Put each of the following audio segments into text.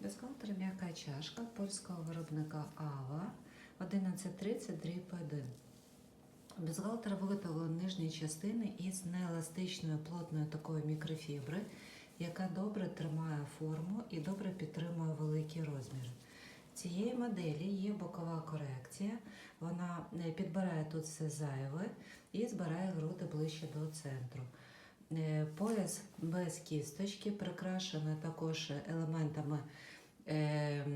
Бюстгальтер м'яка чашка польського виробника Ава 1130 дріб 1. Бюстгальтер виготовлений нижньої частини із нееластичної плотної такої мікрофібри, яка добре тримає форму і добре підтримує великі розміри. Цієї моделі є бокова корекція, вона е, підбирає тут все зайве і збирає груди ближче до центру. Е, Пояс без кісточки, прикрашений також елементами е,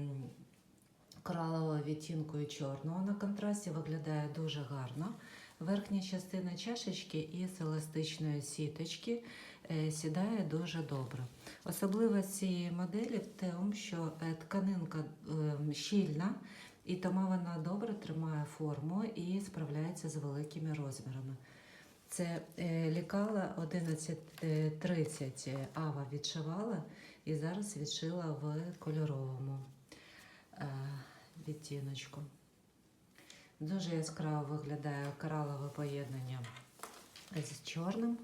коралового відтінку і чорного. На контрасті виглядає дуже гарно. Верхня частина чашечки із еластичної сіточки е, сідає дуже добре. Особливість цієї моделі в тому, що тканинка щільна, і тому вона добре тримає форму і справляється з великими розмірами. Це е, лікала 1130 Ава відшивала і зараз відшила в кольоровому е, відтіночку. Дуже яскраво виглядає коралове поєднання з чорним.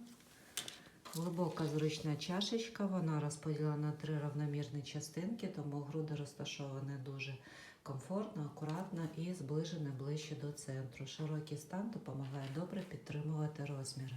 Глибока зручна чашечка, вона розподілена на три рівномірні частинки, тому груди розташовані дуже комфортно, акуратно і зближені ближче до центру. Широкий стан допомагає добре підтримувати розміри.